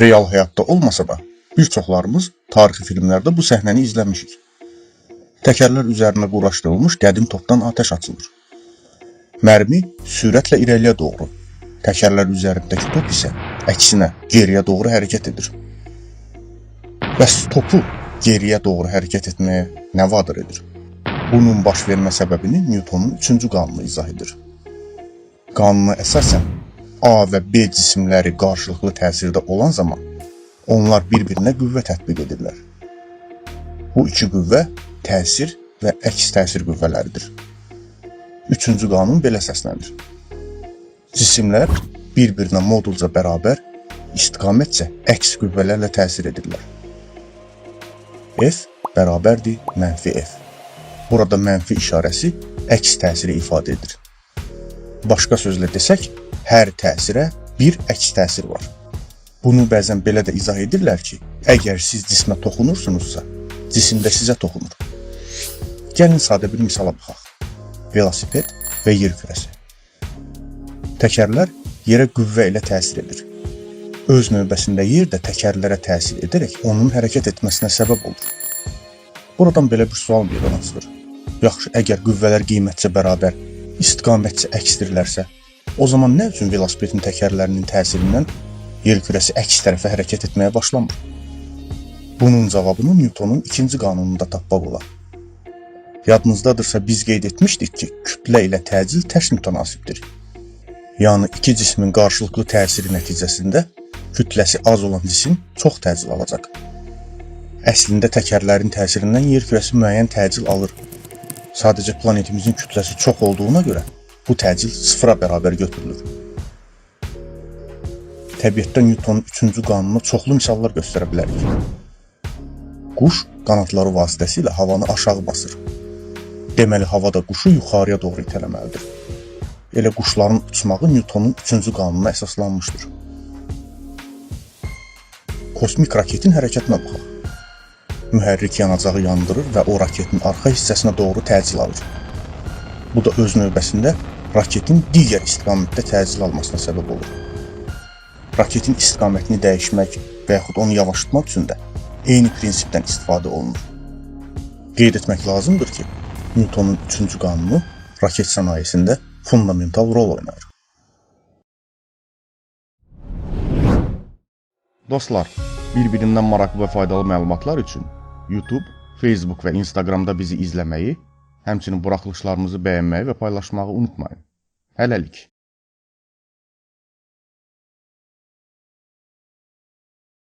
Real həyatda olmasa da, bir çoxlarımız tarixi filmlərdə bu səhnəni izləmişik. Təkərlər üzərinə quraşdırılmış qədim topdan atəş açılır. Mərmi sürətlə irəliyə doğru, təkərlər üzərindəki top isə əksinə geriyə doğru hərəkət edir. Bəs topu geriyə doğru hərəkət etməyə nə vadar edir? Bunun baş vermə səbəbini Newtonun 3-cü qanunu izah edir. Qanuna əsasən A və B cisimləri qarşılıqlı təsirdə olan zaman onlar bir-birinə qüvvə tətbiq edirlər. Bu iki qüvvə təsir və əks təsir qüvvələridir. Üçüncü qanun belə səslənir. Cisimlər bir-birinə modulca bərabər, istiqamətcə əks qüvvələrlə təsir edirlər. F bərabərdir mənfi F. Burada mənfi işarəsi əks təsiri ifadə edir. Başqa sözlə desək, hər təsirə bir əks təsir var. Bunu bəzən belə də izah edirlər ki, əgər siz cismə toxunursunuzsa, cisim də sizə toxunur. Gəlin sadə bir misala baxaq. Velosiped və yer kürəsi. Təkərlər yerə qüvvə ilə təsir edir. Öz növbəsində yer də təkərlərə təsir edərək onun hərəkət etməsinə səbəb olur. Buradan belə bir sual meydana çıxır. Yaxşı, əgər qüvvələr qiymətcə bərabər, istiqamətcə əksdirlərsə, o zaman nə üçün velosipedin təkərlərinin təsirindən yer kürəsi əks tərəfə hərəkət etməyə başlamır? Bunun cavabını Newtonun ikinci qanununda tapmaq olar. Yadınızdadırsa biz qeyd etmişdik ki, kütlə ilə təcil tərs mütənasibdir. Yəni iki cismin qarşılıqlı təsiri nəticəsində kütləsi az olan cisim çox təcil alacaq. Əslində təkərlərin təsirindən yer kürəsi müəyyən təcil alır. Sadəcə planetimizin kütləsi çox olduğuna görə bu təcil sıfıra bərabər götürülür. Təbiətdə Newtonun 3-cü qanununa çoxlu misallar göstərə bilərik. Quş qanadları vasitəsilə havanı aşağı basır. Deməli hava da quşu yuxarıya doğru itələməlidir. Elə quşların uçmağı Newtonun 3-cü qanununa əsaslanmışdır. Kosmik raketin hərəkətinə baxaq. Mühərrik yanacağı yandırır və o raketin arxa hissəsinə doğru təcil alır. Bu da öz növbəsində raketin digər istiqamətdə təcil almasına səbəb olur. Raketin istiqamətini dəyişmək və yaxud onu yavaşıtmaq üçün də eyni prinsipdən istifadə olunur. Qeyd etmək lazımdır ki, Newtonun 3-cü qanunu raket sənayesində fundamental rol oynayır. Dostlar, bir-birindən maraqlı və faydalı məlumatlar üçün YouTube, Facebook və Instagramda bizi izləməyi, həmçinin buraxılışlarımızı bəyənməyi və paylaşmağı unutmayın. Hələlik.